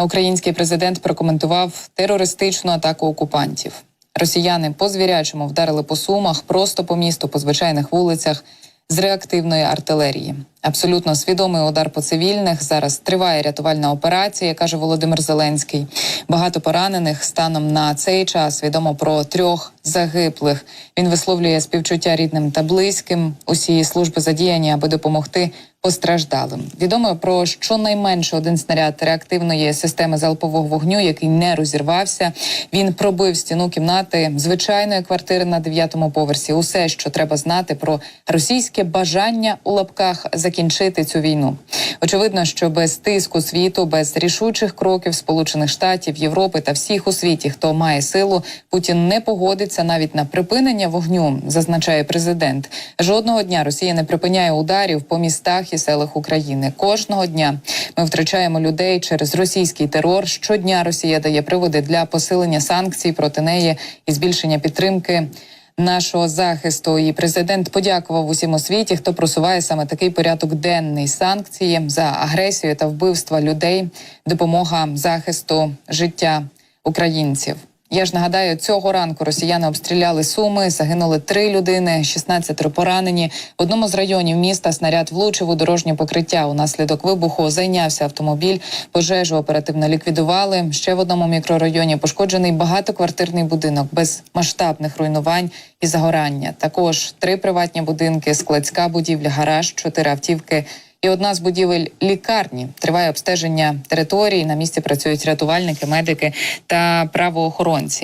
Український президент прокоментував терористичну атаку окупантів. Росіяни по звірячому вдарили по сумах просто по місту, по звичайних вулицях з реактивної артилерії. Абсолютно свідомий удар по цивільних. Зараз триває рятувальна операція, каже Володимир Зеленський. Багато поранених станом на цей час відомо про трьох загиблих. Він висловлює співчуття рідним та близьким. Усі служби задіяні, аби допомогти постраждалим. Відомо про щонайменше один снаряд реактивної системи залпового вогню, який не розірвався. Він пробив стіну кімнати звичайної квартири на дев'ятому поверсі. Усе, що треба знати про російське бажання у лапках закінчити цю війну. Очевидно, що без тиску світу, без рішучих кроків Сполучених Штатів, Європи та всіх у світі, хто має силу, Путін не погодиться навіть на припинення вогню, зазначає президент. Жодного дня Росія не припиняє ударів по містах і селах України. Кожного дня ми втрачаємо людей через російський терор. Щодня Росія дає приводи для посилення санкцій проти неї і збільшення підтримки. Нашого захисту і президент подякував усім у світі, хто просуває саме такий порядок денний санкції за агресію та вбивства людей, допомога захисту життя українців. Я ж нагадаю, цього ранку росіяни обстріляли суми. Загинули три людини, 16 поранені. В одному з районів міста снаряд влучив у дорожнє покриття. Унаслідок вибуху зайнявся автомобіль. Пожежу оперативно ліквідували. Ще в одному мікрорайоні пошкоджений багатоквартирний будинок без масштабних руйнувань і загорання. Також три приватні будинки, складська будівля, гараж, чотири автівки. І одна з будівель лікарні триває обстеження території. На місці працюють рятувальники, медики та правоохоронці.